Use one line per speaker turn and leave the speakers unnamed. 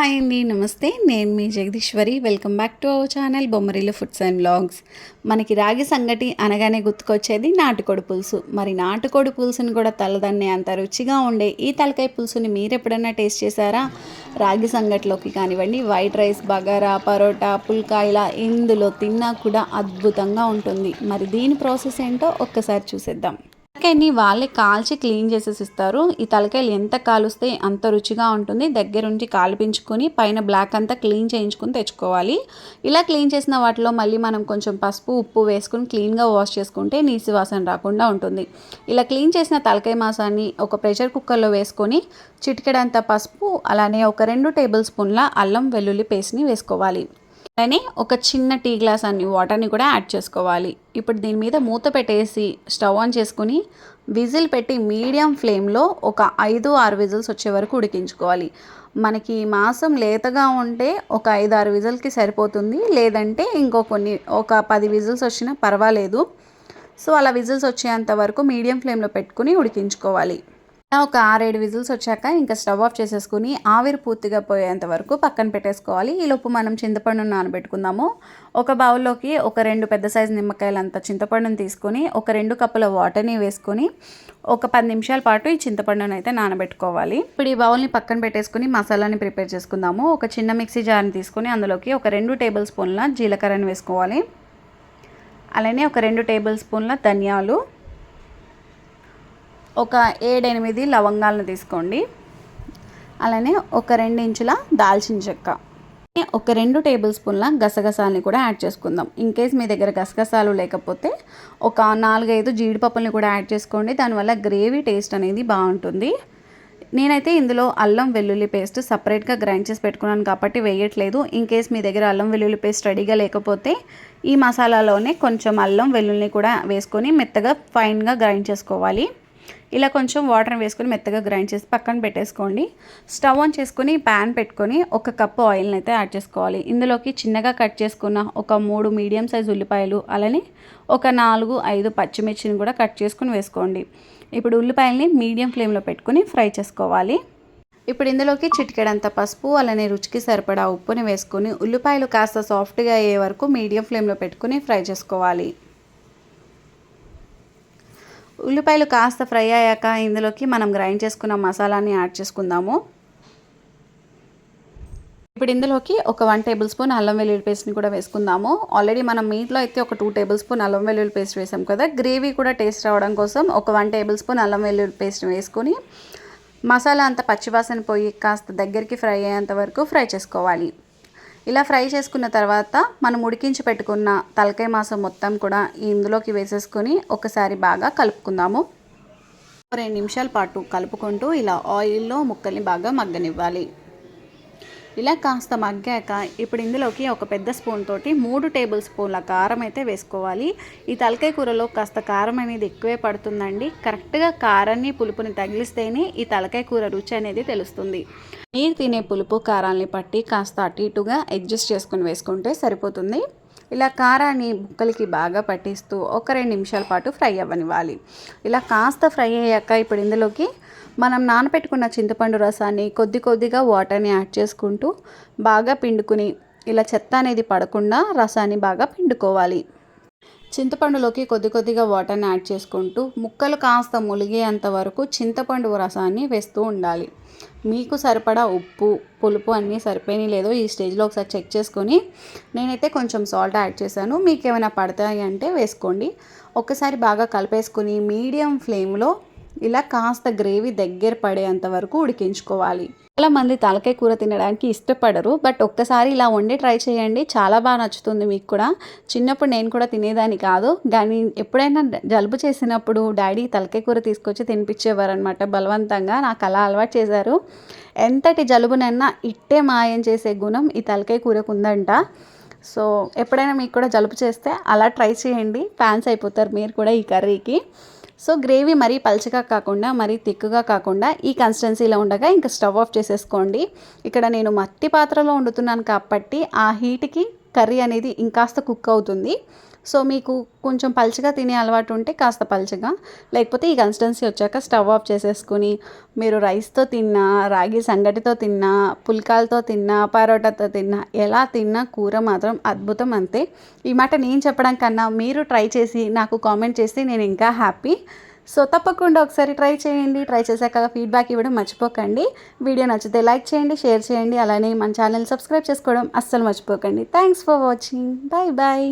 Hi అండి నమస్తే. నేను మీ Jagadishwari. Welcome back to our channel Bommarillu foods and blogs మనకి రాగి సంగటి అనగానే గుర్తుకొచ్చేది నాటుకోడి పులుసు. మరి నాటుకోడి పులుసుని కూడా తలదన్నే అంత రుచిగా ఉండే ఈ తలకాయ పులుసుని మీరు ఎప్పుడైనా టేస్ట్ చేశారా? రాగి సంగటిలోకి కానివ్వండి వైట్ రైస్ బగారా పరోటా పుల్కా ఇలా ఇందులో తిన్నా కూడా అద్భుతంగా ఉంటుంది. మరి దీని ప్రాసెస్ ఏంటో ఒక్కసారి చూసేద్దాం. తలకాయని వాళ్ళే కాల్చి క్లీన్ చేసేసి ఇస్తారు. ఈ తలకాయలు ఎంత కాలుస్తే అంత రుచిగా ఉంటుంది. దగ్గరుండి కాల్పించుకొని పైన బ్లాక్ అంతా క్లీన్ చేయించుకొని తెచ్చుకోవాలి. ఇలా క్లీన్ చేసిన వాటిలో మళ్ళీ మనం కొంచెం పసుపు ఉప్పు వేసుకుని క్లీన్గా వాష్ చేసుకుంటే నీసి వాసన రాకుండా ఉంటుంది. ఇలా క్లీన్ చేసిన తలకాయ మాసాన్ని ఒక ప్రెషర్ కుక్కర్లో వేసుకొని చిటికెడంత పసుపు అలానే ఒక రెండు టేబుల్ స్పూన్ల అల్లం వెల్లుల్లి పేస్ట్ని వేసుకోవాలి. అలానే ఒక చిన్న టీ గ్లాస్ అన్ని వాటర్ని కూడా యాడ్ చేసుకోవాలి. ఇప్పుడు దీని మీద మూత పెట్టేసి స్టవ్ ఆన్ చేసుకుని విజిల్ పెట్టి మీడియం ఫ్లేమ్లో ఒక ఐదు ఆరు విజిల్స్ వచ్చే వరకు ఉడికించుకోవాలి. మనకి మాంసం లేతగా ఉంటే ఒక ఐదు ఆరు విజిల్కి సరిపోతుంది. లేదంటే ఇంకో కొన్ని ఒక పది విజిల్స్ వచ్చినా పర్వాలేదు. సో అలా విజిల్స్ వచ్చేంత వరకు మీడియం ఫ్లేమ్లో పెట్టుకుని ఉడికించుకోవాలి. ఒక ఆరేడు విజిల్స్ వచ్చాక ఇంకా స్టవ్ ఆఫ్ చేసేసుకుని ఆవిరి పూర్తిగా పోయేంత వరకు పక్కన పెట్టేసుకోవాలి. ఈలోపు మనం చింతపండు నానబెట్టుకుందాము. ఒక బౌల్లోకి ఒక రెండు పెద్ద సైజు నిమ్మకాయలంత చింతపండుని తీసుకొని ఒక రెండు కప్పుల వాటర్ని వేసుకొని ఒక పది నిమిషాల పాటు ఈ చింతపండును అయితే నానబెట్టుకోవాలి. ఇప్పుడు ఈ బౌల్ని పక్కన పెట్టేసుకుని మసాలాని ప్రిపేర్ చేసుకుందాము. ఒక చిన్న మిక్సీ జార్ని తీసుకొని అందులోకి ఒక రెండు టేబుల్ స్పూన్ల జీలకర్రని వేసుకోవాలి. అలానే ఒక రెండు టేబుల్ స్పూన్ల ధనియాలు ఒక ఏడెనిమిది లవంగాలను తీసుకోండి. అలానే ఒక రెండు ఇంచుల దాల్చిన చెక్క. ఒక రెండు టేబుల్ స్పూన్ల గసగసాలని కూడా యాడ్ చేసుకుందాం. ఇన్ కేస్ మీ దగ్గర గసగసాలు లేకపోతే ఒక నాలుగైదు జీడిపప్పుల్ని కూడా యాడ్ చేసుకోండి. దానివల్ల గ్రేవీ టేస్ట్ అనేది బాగుంటుంది. నేనైతే ఇందులో అల్లం వెల్లుల్లి పేస్ట్ సపరేట్గా గ్రైండ్ చేసి పెట్టుకున్నాను కాబట్టి వేయట్లేదు. ఇన్ కేస్ మీ దగ్గర అల్లం వెల్లుల్లి పేస్ట్ రెడీగా లేకపోతే ఈ మసాలాలోనే కొంచెం అల్లం వెల్లుల్లిని కూడా వేసుకొని మెత్తగా ఫైన్గా గ్రైండ్ చేసుకోవాలి. ఇలా కొంచెం వాటర్ వేసుకొని మెత్తగా గ్రైండ్ చేసి పక్కన పెట్టేసుకోండి. స్టవ్ ఆన్ చేసుకొని ప్యాన్ పెట్టుకొని ఒక కప్పు ఆయిల్ని అయితే యాడ్ చేసుకోవాలి. ఇందులోకి చిన్నగా కట్ చేసుకున్న ఒక మూడు మీడియం సైజ్ ఉల్లిపాయలు అలానే ఒక నాలుగు ఐదు పచ్చిమిర్చిని కూడా కట్ చేసుకుని వేసుకోండి. ఇప్పుడు ఉల్లిపాయల్ని మీడియం ఫ్లేమ్లో పెట్టుకుని ఫ్రై చేసుకోవాలి. ఇప్పుడు ఇందులోకి చిటికెడంత పసుపు అలానే రుచికి సరిపడా ఉప్పుని వేసుకొని ఉల్లిపాయలు కాస్త సాఫ్ట్గా అయ్యే వరకు మీడియం ఫ్లేమ్లో పెట్టుకుని ఫ్రై చేసుకోవాలి. ఉల్లిపాయలు కాస్త ఫ్రై అయ్యాక ఇందులోకి మనం గ్రైండ్ చేసుకున్న మసాలాని యాడ్ చేసుకుందాము. ఇప్పుడు ఇందులోకి ఒక వన్ టేబుల్ స్పూన్ అల్లం వెల్లుల్లి పేస్ట్ని కూడా వేసుకుందాము. ఆల్రెడీ మనం మీట్లో అయితే ఒక టూ టేబుల్ స్పూన్ అల్లం వెల్లుల్లి పేస్ట్ వేసాం కదా. గ్రేవీ కూడా టేస్ట్ రావడం కోసం ఒక వన్ టేబుల్ స్పూన్ అల్లం వెల్లుల్లి పేస్ట్ వేసుకొని మసాలా అంతా పచ్చివాసన పోయి కాస్త దగ్గరికి ఫ్రై అయ్యేంత వరకు ఫ్రై చేసుకోవాలి. ఇలా ఫ్రై చేసుకున్న తర్వాత మనం ఉడికించి పెట్టుకున్న తలకాయ మాసం మొత్తం కూడా ఇందులోకి వేసేసుకొని ఒకసారి బాగా కలుపుకుందాము. రెండు నిమిషాల పాటు కలుపుకుంటూ ఇలా ఆయిల్లో ముక్కల్ని బాగా మగ్గనివ్వాలి. ఇలా కాస్త మగ్గాక ఇప్పుడు ఇందులోకి ఒక పెద్ద స్పూన్ తోటి మూడు టేబుల్ స్పూన్ల కారం అయితే వేసుకోవాలి. ఈ తలకాయ కూరలో కాస్త కారం అనేది ఎక్కువే పడుతుందండి. కరెక్ట్గా కారాన్ని పులుపుని తగిలిస్తేనే ఈ తలకాయ కూర రుచి అనేది తెలుస్తుంది. మీరు తినే పులుపు కారాన్ని పట్టి కాస్త అటు ఇటుగా అడ్జస్ట్ చేసుకుని వేసుకుంటే సరిపోతుంది. ఇలా కారాన్ని ముక్కలకి బాగా పట్టిస్తూ ఒక రెండు నిమిషాల పాటు ఫ్రై అవ్వనివ్వాలి. ఇలా కాస్త ఫ్రై అయ్యాక ఇప్పుడు ఇందులోకి మనం నానబెట్టుకున్న చింతపండు రసాన్ని కొద్ది కొద్దిగా వాటర్ని యాడ్ చేసుకుంటూ బాగా పిండుకుని ఇలా చెత్త అనేది పడకుండా రసాన్ని బాగా పిండుకోవాలి. చింతపండులోకి కొద్ది కొద్దిగా వాటర్ని యాడ్ చేసుకుంటూ ముక్కలు కాస్త ములిగేంత వరకు చింతపండు రసాన్ని వేస్తూ ఉండాలి. మీకు సరిపడా ఉప్పు పులుపు అన్నీ సరిపోయినాయి లేదో ఈ స్టేజ్లో ఒకసారి చెక్ చేసుకొని నేనైతే కొంచెం సాల్ట్ యాడ్ చేశాను. మీకు ఏమైనా పడతాయి అంటే వేసుకోండి. ఒక్కసారి బాగా కలిపేసుకుని మీడియం ఫ్లేమ్లో ఇలా కాస్త గ్రేవీ దగ్గర పడేంత వరకు ఉడికించుకోవాలి. చాలా మంది తలకాయ కూర తినడానికి ఇష్టపడరు బట్ ఒక్కసారి ఇలా వండి ట్రై చేయండి. చాలా బాగా నచ్చుతుంది మీకు కూడా. చిన్నప్పుడు నేను కూడా తినేదాన్ని కాదు కానీ ఎప్పుడైనా జలుబు చేసినప్పుడు డాడీ తలకాయ కూర తీసుకొచ్చి తినిపించేవారు అనమాట బలవంతంగా. నాకు అలా అలవాటు చేశారు. ఎంతటి జలుబునైనా ఇట్టే మాయం చేసే గుణం ఈ తలకాయ కూరకు ఉందంట. సో ఎప్పుడైనా మీకు కూడా జలుబు చేస్తే అలా ట్రై చేయండి. ఫ్యాన్స్ అయిపోతారు మీరు కూడా ఈ కర్రీకి. సో గ్రేవీ మరీ పల్చగా కాకుండా మరీ తిక్కుగా కాకుండా ఈ కన్సిస్టెన్సీలో ఉండగా ఇంకా స్టవ్ ఆఫ్ చేసేసుకోండి. ఇక్కడ నేను మట్టి పాత్రలో వండుతున్నాను కాబట్టి ఆ హీట్కి కర్రీ అనేది ఇంకాస్త కుక్ అవుతుంది. సో మీకు కొంచెం పల్చగా తినే అలవాటు ఉంటే కాస్త పలచగా. లేకపోతే ఈ కన్సిస్టెన్సీ వచ్చాక స్టవ్ ఆఫ్ చేసేసుకుని మీరు రైస్తో తిన్నా రాగి సంగటితో తిన్నా పుల్కాలతో తిన్నా పరోటాతో తిన్నా ఎలా తిన్నా కూర మాత్రం అద్భుతం అంతే. ఈ మాట నేను చెప్పడం కన్నా మీరు ట్రై చేసి నాకు కామెంట్ చేస్తే నేను ఇంకా హ్యాపీ. సో తప్పకుండా ఒకసారి ట్రై చేయండి. ట్రై చేశాక ఫీడ్బ్యాక్ ఇవ్వడం మర్చిపోకండి. వీడియో నచ్చితే లైక్ చేయండి షేర్ చేయండి. అలానే మన ఛానల్ సబ్స్క్రైబ్ చేసుకోవడం అస్సలు మర్చిపోకండి. Thanks for watching. Bye bye.